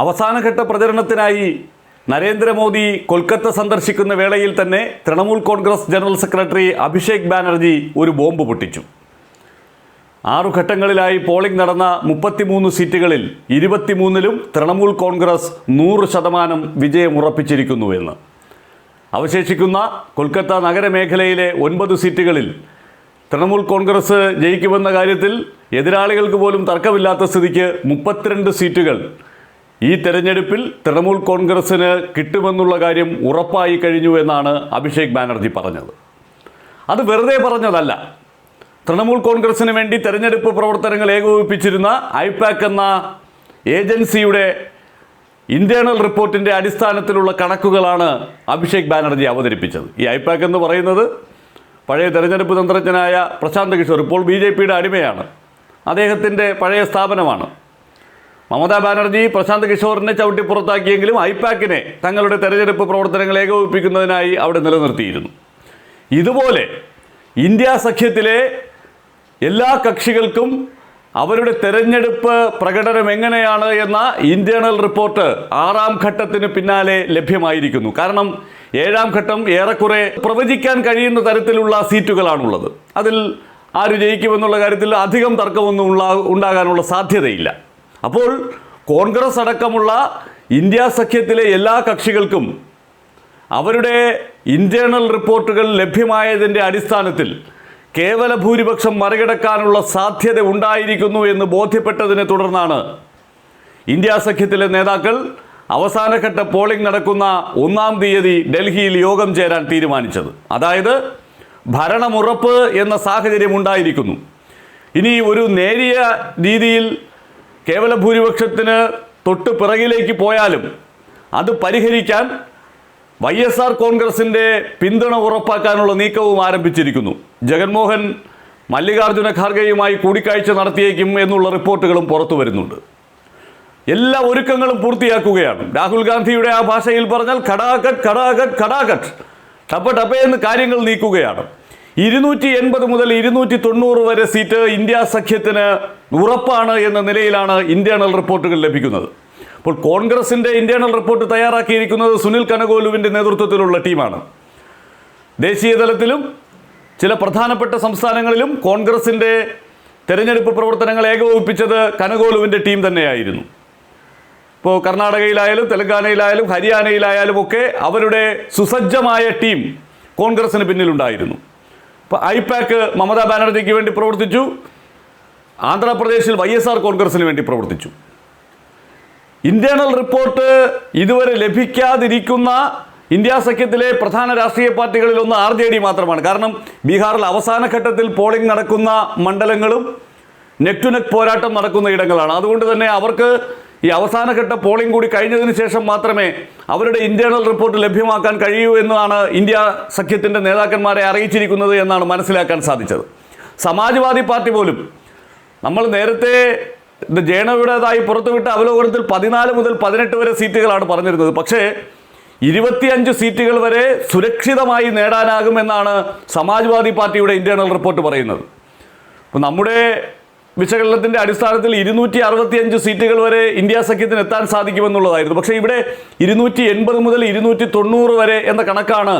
അവസാനഘട്ട പ്രചരണത്തിനായി നരേന്ദ്രമോദി കൊൽക്കത്ത സന്ദർശിക്കുന്ന വേളയിൽ തന്നെ തൃണമൂൽ കോൺഗ്രസ് ജനറൽ സെക്രട്ടറി അഭിഷേക് ബാനർജി ഒരു ബോംബ് പൊട്ടിച്ചു. ആറു ഘട്ടങ്ങളിലായി പോളിംഗ് നടന്ന മുപ്പത്തിമൂന്ന് സീറ്റുകളിൽ ഇരുപത്തിമൂന്നിലും തൃണമൂൽ കോൺഗ്രസ് നൂറ് ശതമാനം വിജയമുറപ്പിച്ചിരിക്കുന്നുവെന്ന് അവശേഷിക്കുന്ന കൊൽക്കത്ത നഗരമേഖലയിലെ ഒൻപത് സീറ്റുകളിൽ തൃണമൂൽ കോൺഗ്രസ് ജയിക്കുമെന്ന കാര്യത്തിൽ എതിരാളികൾക്ക് പോലും തർക്കമില്ലാത്ത സ്ഥിതിക്ക് മുപ്പത്തിരണ്ട് സീറ്റുകൾ ഈ തെരഞ്ഞെടുപ്പിൽ തൃണമൂൽ കോൺഗ്രസ്സിന് കിട്ടുമെന്നുള്ള കാര്യം ഉറപ്പായി കഴിഞ്ഞു എന്നാണ് അഭിഷേക് ബാനർജി പറഞ്ഞത്. അത് വെറുതെ പറഞ്ഞതല്ല. തൃണമൂൽ കോൺഗ്രസിന് വേണ്ടി തെരഞ്ഞെടുപ്പ് പ്രവർത്തനങ്ങൾ ഏകോപിപ്പിച്ചിരുന്ന ഐപാക് എന്ന ഏജൻസിയുടെ ഇന്റേണൽ റിപ്പോർട്ടിന്റെ അടിസ്ഥാനത്തിലുള്ള കണക്കുകളാണ് അഭിഷേക് ബാനർജി അവതരിപ്പിച്ചത്. ഈ ഐപാക് എന്ന് പറയുന്നത് പഴയ തെരഞ്ഞെടുപ്പ് തന്ത്രജ്ഞനായ പ്രശാന്ത് കിഷോർ ഇപ്പോൾ ബി ജെ പിയുടെ അടിമയാണ്. അദ്ദേഹത്തിന്റെ പഴയ സ്ഥാപനമാണ്. മമതാ ബാനർജി പ്രശാന്ത് കിഷോറിനെ ചവിട്ടി പുറത്താക്കിയെങ്കിലും ഐപാക്കിനെ തങ്ങളുടെ തെരഞ്ഞെടുപ്പ് പ്രവർത്തനങ്ങൾ ഏകോപിപ്പിക്കുന്നതിനായി അവിടെ നിലനിർത്തിയിരുന്നു. ഇതുപോലെ ഇന്ത്യ സഖ്യത്തിലെ എല്ലാ കക്ഷികൾക്കും അവരുടെ തെരഞ്ഞെടുപ്പ് പ്രകടനം എങ്ങനെയാണ് എന്ന ഇന്റേണൽ റിപ്പോർട്ട് ആറാം ഘട്ടത്തിന് പിന്നാലെ ലഭ്യമായിരിക്കുന്നു. കാരണം ഏഴാം ഘട്ടം ഏറെക്കുറെ പ്രവചിക്കാൻ കഴിയുന്ന തരത്തിലുള്ള സീറ്റുകളാണുള്ളത്. അതിൽ ആര് ജയിക്കുമെന്നുള്ള കാര്യത്തിൽ അധികം തർക്കമൊന്നും ഉണ്ടാകാനുള്ള സാധ്യതയില്ല. അപ്പോൾ കോൺഗ്രസ് അടക്കമുള്ള ഇന്ത്യ സഖ്യത്തിലെ എല്ലാ കക്ഷികൾക്കും അവരുടെ ഇന്റേണൽ റിപ്പോർട്ടുകൾ ലഭ്യമായതിന്റെ അടിസ്ഥാനത്തിൽ കേവല ഭൂരിപക്ഷം മറികടക്കാനുള്ള സാധ്യത ഉണ്ടായിരിക്കുന്നു എന്ന് ബോധ്യപ്പെട്ടതിനെ തുടർന്നാണ് ഇന്ത്യ സഖ്യത്തിലെ നേതാക്കൾ അവസാനഘട്ട പോളിംഗ് നടക്കുന്ന ഒന്നാം തീയതി ഡൽഹിയിൽ യോഗം ചേരാൻ തീരുമാനിച്ചത്. അതായത് ഭരണമുറപ്പ് എന്ന സാഹചര്യം ഉണ്ടായിരിക്കുന്നു. ഇനി ഒരു നേരിയ രീതിയിൽ കേവല ഭൂരിപക്ഷത്തിന് തൊട്ട് പിറകിലേക്ക് പോയാലും അത് പരിഹരിക്കാൻ വൈ എസ് ആർ കോൺഗ്രസിന്റെ പിന്തുണ ഉറപ്പാക്കാനുള്ള നീക്കവും ആരംഭിച്ചിരിക്കുന്നു. ജഗൻമോഹൻ മല്ലികാർജുന ഖാർഗെയുമായി കൂടിക്കാഴ്ച നടത്തിയേക്കും എന്നുള്ള റിപ്പോർട്ടുകളും പുറത്തു വരുന്നുണ്ട്. എല്ലാ ഒരുക്കങ്ങളും പൂർത്തിയാക്കുകയാണ്. രാഹുൽ ഗാന്ധിയുടെ ആ ഭാഷയിൽ പറഞ്ഞാൽ ഘടാഘട്ട് ഘടാഘട്ട് ഘടാഘട്ട് ടപ്പ എന്ന് കാര്യങ്ങൾ നീക്കുകയാണ്. ഇരുന്നൂറ്റി എൺപത് മുതൽ ഇരുന്നൂറ്റി തൊണ്ണൂറ് വരെ സീറ്റ് ഇന്ത്യ സഖ്യത്തിന് ഉറപ്പാണ് എന്ന നിലയിലാണ് ഇന്റേണൽ റിപ്പോർട്ടുകൾ ലഭിക്കുന്നത്. അപ്പോൾ കോൺഗ്രസിന്റെ ഇന്റേണൽ റിപ്പോർട്ട് തയ്യാറാക്കിയിരിക്കുന്നത് സുനിൽ കനഗോലുവിന്റെ നേതൃത്വത്തിലുള്ള ടീമാണ്. ദേശീയ തലത്തിലും ചില പ്രധാനപ്പെട്ട സംസ്ഥാനങ്ങളിലും കോൺഗ്രസിന്റെ തെരഞ്ഞെടുപ്പ് പ്രവർത്തനങ്ങൾ ഏകോപിപ്പിച്ചത് കനഗോലുവിന്റെ ടീം തന്നെയായിരുന്നു. ഇപ്പോൾ കർണാടകയിലായാലും തെലങ്കാനയിലായാലും ഹരിയാനയിലായാലും ഒക്കെ അവരുടെ സുസജ്ജമായ ടീം കോൺഗ്രസിന് പിന്നിലുണ്ടായിരുന്നു. ഐപാക്ക് മമതാ ബാനർജിക്ക് വേണ്ടി പ്രവർത്തിച്ചു. ആന്ധ്രാപ്രദേശിൽ വൈ എസ് ആർ കോൺഗ്രസിന് വേണ്ടി പ്രവർത്തിച്ചു. ഇന്റേണൽ റിപ്പോർട്ട് ഇതുവരെ ലഭിക്കാതിരിക്കുന്ന ഇന്ത്യ സഖ്യത്തിലെ പ്രധാന രാഷ്ട്രീയ പാർട്ടികളിൽ ഒന്ന് ആർ ജെ ഡി മാത്രമാണ്. കാരണം ബീഹാറിൽ അവസാന ഘട്ടത്തിൽ പോളിംഗ് നടക്കുന്ന മണ്ഡലങ്ങളും നെക് ടു നെക് പോരാട്ടം നടക്കുന്ന ഇടങ്ങളാണ്. അതുകൊണ്ട് തന്നെ അവർക്ക് ഈ അവസാനഘട്ട പോളിംഗ് കൂടി കഴിഞ്ഞതിന് ശേഷം മാത്രമേ അവരുടെ ഇന്റേണൽ റിപ്പോർട്ട് ലഭ്യമാക്കാൻ കഴിയൂ എന്നാണ് ഇന്ത്യ സഖ്യത്തിന്റെ നേതാക്കന്മാരെ അറിയിച്ചിരിക്കുന്നത് എന്നാണ് മനസ്സിലാക്കാൻ സാധിച്ചത്. സമാജ്വാദി പാർട്ടി പോലും നമ്മൾ നേരത്തെ ഇത് ജേണയുടേതായി പുറത്തുവിട്ട അവലോകനത്തിൽ പതിനാല് മുതൽ പതിനെട്ട് വരെ സീറ്റുകളാണ് പറഞ്ഞിരുന്നത്. പക്ഷേ ഇരുപത്തിയഞ്ച് സീറ്റുകൾ വരെ സുരക്ഷിതമായി നേടാനാകുമെന്നാണ് സമാജ്വാദി പാർട്ടിയുടെ ഇന്റേണൽ റിപ്പോർട്ട് പറയുന്നത്. അപ്പോൾ നമ്മുടെ വിശകലനത്തിന്റെ അടിസ്ഥാനത്തിൽ ഇരുന്നൂറ്റി അറുപത്തിയഞ്ച് സീറ്റുകൾ വരെ ഇന്ത്യ സഖ്യത്തിന് എത്താൻ സാധിക്കുമെന്നുള്ളതായിരുന്നു. പക്ഷേ ഇവിടെ ഇരുന്നൂറ്റി എൺപത് മുതൽ ഇരുന്നൂറ്റി തൊണ്ണൂറ് വരെ എന്ന കണക്കാണ്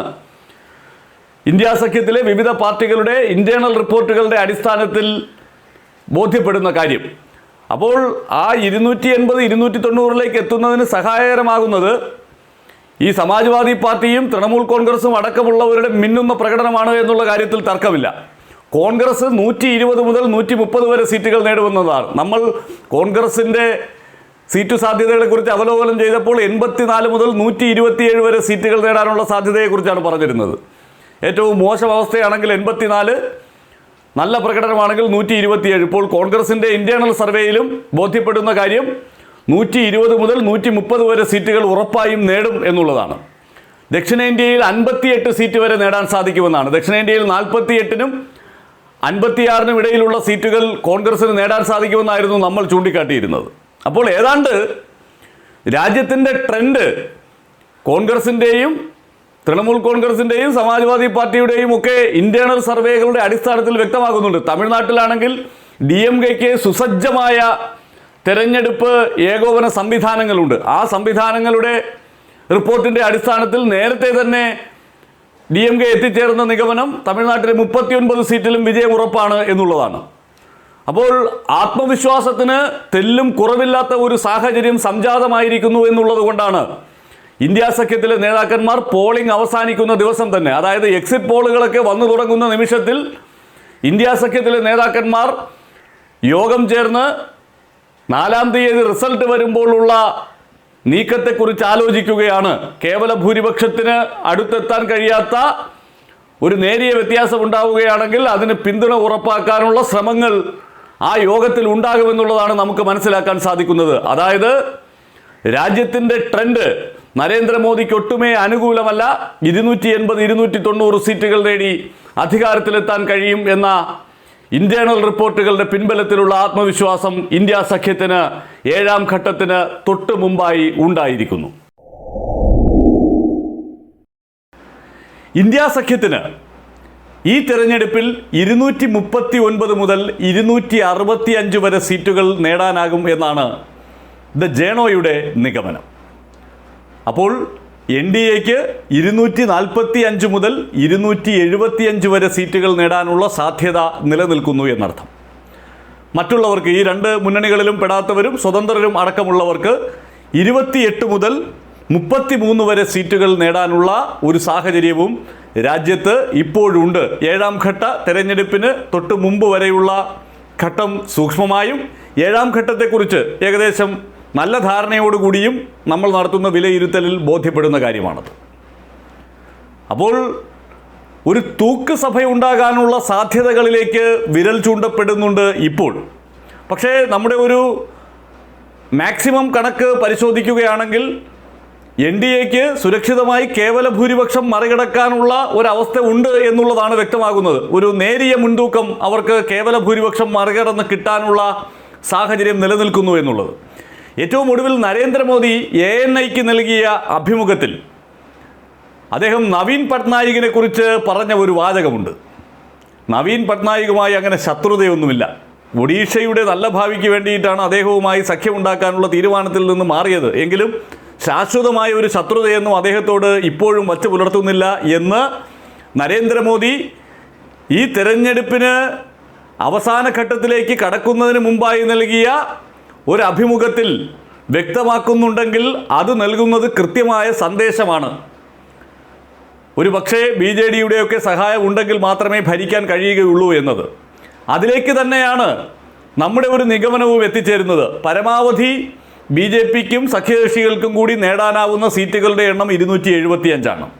ഇന്ത്യ സഖ്യത്തിലെ വിവിധ പാർട്ടികളുടെ ഇന്റേണൽ റിപ്പോർട്ടുകളുടെ അടിസ്ഥാനത്തിൽ ബോധ്യപ്പെടുന്ന കാര്യം. അപ്പോൾ ആ ഇരുന്നൂറ്റി എൺപത് ഇരുന്നൂറ്റി തൊണ്ണൂറിലേക്ക് എത്തുന്നതിന് സഹായകരമാകുന്നത് ഈ സമാജ്വാദി പാർട്ടിയും തൃണമൂൽ കോൺഗ്രസും അടക്കമുള്ളവരുടെ മിന്നുന്ന പ്രകടനമാണ് എന്നുള്ള കാര്യത്തിൽ തർക്കമില്ല. കോൺഗ്രസ് നൂറ്റി ഇരുപത് മുതൽ നൂറ്റി മുപ്പത് വരെ സീറ്റുകൾ നേടുമെന്നതാണ്. നമ്മൾ കോൺഗ്രസിന്റെ സീറ്റ് സാധ്യതകളെക്കുറിച്ച് അവലോകനം ചെയ്തപ്പോൾ എൺപത്തിനാല് മുതൽ നൂറ്റി ഇരുപത്തിയേഴ് വരെ സീറ്റുകൾ നേടാനുള്ള സാധ്യതയെക്കുറിച്ചാണ് പറഞ്ഞിരുന്നത്. ഏറ്റവും മോശം അവസ്ഥയാണെങ്കിൽ എൺപത്തിനാല് നല്ല പ്രകടനമാണെങ്കിൽ നൂറ്റി ഇരുപത്തിയേഴ് ഇപ്പോൾ കോൺഗ്രസിന്റെ ഇന്റേണൽ സർവേയിലും ബോധ്യപ്പെടുന്ന കാര്യം നൂറ്റി ഇരുപത് മുതൽ നൂറ്റി മുപ്പത് വരെ സീറ്റുകൾ ഉറപ്പായും നേടും എന്നുള്ളതാണ്. ദക്ഷിണേന്ത്യയിൽ അൻപത്തിയെട്ട് സീറ്റ് വരെ നേടാൻ സാധിക്കുമെന്നാണ്. ദക്ഷിണേന്ത്യയിൽ നാൽപ്പത്തിയെട്ടിനും അൻപത്തിയാറിനും ഇടയിലുള്ള സീറ്റുകൾ കോൺഗ്രസിന് നേടാൻ സാധിക്കുമെന്നായിരുന്നു നമ്മൾ ചൂണ്ടിക്കാട്ടിയിരുന്നത്. അപ്പോൾ ഏതാണ്ട് രാജ്യത്തിന്റെ ട്രെൻഡ് കോൺഗ്രസിന്റെയും തൃണമൂൽ കോൺഗ്രസിന്റെയും സമാജ്വാദി പാർട്ടിയുടെയും ഒക്കെ ഇന്റേണൽ സർവേകളുടെ അടിസ്ഥാനത്തിൽ വ്യക്തമാകുന്നുണ്ട്. തമിഴ്നാട്ടിലാണെങ്കിൽ ഡി എം കെക്ക് സുസജ്ജമായ തെരഞ്ഞെടുപ്പ് ഏകോപന സംവിധാനങ്ങളുണ്ട്. ആ സംവിധാനങ്ങളുടെ റിപ്പോർട്ടിന്റെ അടിസ്ഥാനത്തിൽ നേരത്തെ തന്നെ ഡി എം കെ എത്തിച്ചേർന്ന നിഗമനം തമിഴ്നാട്ടിലെ മുപ്പത്തിയൊൻപത് സീറ്റിലും വിജയം ഉറപ്പാണ് എന്നുള്ളതാണ്. അപ്പോൾ ആത്മവിശ്വാസത്തിന് തെല്ലും കുറവില്ലാത്ത ഒരു സാഹചര്യം സംജാതമായിരിക്കുന്നു എന്നുള്ളത് കൊണ്ടാണ് ഇന്ത്യ സഖ്യത്തിലെ നേതാക്കന്മാർ പോളിംഗ് അവസാനിക്കുന്ന ദിവസം തന്നെ അതായത് എക്സിറ്റ് പോളുകളൊക്കെ വന്നു തുടങ്ങുന്ന നിമിഷത്തിൽ ഇന്ത്യ സഖ്യത്തിലെ നേതാക്കന്മാർ യോഗം ചേർന്ന് നാലാം തീയതി റിസൾട്ട് വരുമ്പോഴുള്ള നീക്കത്തെക്കുറിച്ച് ആലോചിക്കുകയാണ്. കേവല ഭൂരിപക്ഷത്തിന് അടുത്തെത്താൻ കഴിയാത്ത ഒരു നേരിയ വ്യത്യാസം ഉണ്ടാവുകയാണെങ്കിൽ അതിന് പിന്തുണ ഉറപ്പാക്കാനുള്ള ശ്രമങ്ങൾ ആ യോഗത്തിൽ ഉണ്ടാകുമെന്നുള്ളതാണ് നമുക്ക് മനസ്സിലാക്കാൻ സാധിക്കുന്നത്. അതായത് രാജ്യത്തിന്റെ ട്രെൻഡ് നരേന്ദ്രമോദിക്ക് ഒട്ടുമേ അനുകൂലമല്ല. ഇരുന്നൂറ്റി എൺപത് ഇരുന്നൂറ്റി തൊണ്ണൂറ് സീറ്റുകൾ നേടി അധികാരത്തിലെത്താൻ കഴിയും എന്ന ഇന്റേണൽ റിപ്പോർട്ടുകളുടെ പിൻബലത്തിലുള്ള ആത്മവിശ്വാസം ഇന്ത്യ സഖ്യത്തിന് ഏഴാം ഘട്ടത്തിന് തൊട്ടു മുമ്പായി ഉണ്ടായിരിക്കുന്നു. ഇന്ത്യ സഖ്യത്തിന് ഈ തെരഞ്ഞെടുപ്പിൽ ഇരുന്നൂറ്റി മുപ്പത്തി ഒൻപത് മുതൽ ഇരുന്നൂറ്റി അറുപത്തി അഞ്ച് വരെ സീറ്റുകൾ നേടാനാകും എന്നാണ് ദ ജേണോയുടെ നിഗമനം. അപ്പോൾ എൻ ഡി എക്ക് ഇരുന്നൂറ്റി നാൽപ്പത്തി അഞ്ച് മുതൽ ഇരുന്നൂറ്റി എഴുപത്തി അഞ്ച് വരെ സീറ്റുകൾ നേടാനുള്ള സാധ്യത നിലനിൽക്കുന്നു എന്നർത്ഥം. മറ്റുള്ളവർക്ക് ഈ രണ്ട് മുന്നണികളിലും പെടാത്തവരും സ്വതന്ത്രരും അടക്കമുള്ളവർക്ക് ഇരുപത്തിയെട്ട് മുതൽ മുപ്പത്തി മൂന്ന് വരെ സീറ്റുകൾ നേടാനുള്ള ഒരു സാഹചര്യവും രാജ്യത്ത് ഇപ്പോഴുണ്ട്. ഏഴാം ഘട്ട തെരഞ്ഞെടുപ്പിന് തൊട്ട് മുമ്പ് വരെയുള്ള ഘട്ടം സൂക്ഷ്മമായും ഏഴാം ഘട്ടത്തെക്കുറിച്ച് ഏകദേശം നല്ല ധാരണയോടുകൂടിയും നമ്മൾ നടത്തുന്ന വിലയിരുത്തലിൽ ബോധ്യപ്പെടുന്ന കാര്യമാണത്. അപ്പോൾ ഒരു തൂക്ക് സഭയുണ്ടാകാനുള്ള സാധ്യതകളിലേക്ക് വിരൽ ചൂണ്ടപ്പെടുന്നുണ്ട് ഇപ്പോൾ. പക്ഷേ നമ്മുടെ ഒരു മാക്സിമം കണക്ക് പരിശോധിക്കുകയാണെങ്കിൽ എൻ ഡി എക്ക് സുരക്ഷിതമായി കേവല ഭൂരിപക്ഷം മറികടക്കാനുള്ള ഒരവസ്ഥ ഉണ്ട് എന്നുള്ളതാണ് വ്യക്തമാകുന്നത്. ഒരു നേരിയ മുൻതൂക്കം അവർക്ക് കേവല ഭൂരിപക്ഷം മറികടന്ന് കിട്ടാനുള്ള സാഹചര്യം നിലനിൽക്കുന്നു എന്നുള്ളത്. ഏറ്റവും ഒടുവിൽ നരേന്ദ്രമോദി എ എൻ ഐക്ക് നൽകിയ അഭിമുഖത്തിൽ അദ്ദേഹം നവീൻ പട്നായികിനെ കുറിച്ച് പറഞ്ഞ ഒരു വാചകമുണ്ട്. നവീൻ പട്നായികുമായി അങ്ങനെ ശത്രുതയൊന്നുമില്ല. ഒഡീഷയുടെ നല്ല ഭാവിക്ക് വേണ്ടിയിട്ടാണ് അദ്ദേഹവുമായി സഖ്യമുണ്ടാക്കാനുള്ള തീരുമാനത്തിൽ നിന്ന് മാറിയത്. എങ്കിലും ശാശ്വതമായ ഒരു ശത്രുതയൊന്നും അദ്ദേഹത്തോട് ഇപ്പോഴും വച്ച് പുലർത്തുന്നില്ല എന്ന് നരേന്ദ്രമോദി ഈ തെരഞ്ഞെടുപ്പിന് അവസാന ഘട്ടത്തിലേക്ക് കടക്കുന്നതിന് മുമ്പായി നൽകിയ ഒരു അഭിമുഖത്തിൽ വ്യക്തമാക്കുന്നുണ്ടെങ്കിൽ അത് നൽകുന്നത് കൃത്യമായ സന്ദേശമാണ്. ഒരു പക്ഷേ ബി ജെ ഡിയുടെയൊക്കെ സഹായം ഉണ്ടെങ്കിൽ മാത്രമേ ഭരിക്കാൻ കഴിയുകയുള്ളൂ എന്നത്. അതിലേക്ക് തന്നെയാണ് നമ്മുടെ ഒരു നിഗമനവും എത്തിച്ചേരുന്നത്. പരമാവധി ബി ജെ പിക്കും സഖ്യകക്ഷികൾക്കും കൂടി നേടാനാവുന്ന സീറ്റുകളുടെ എണ്ണം ഇരുന്നൂറ്റി എഴുപത്തിയഞ്ചാണ്.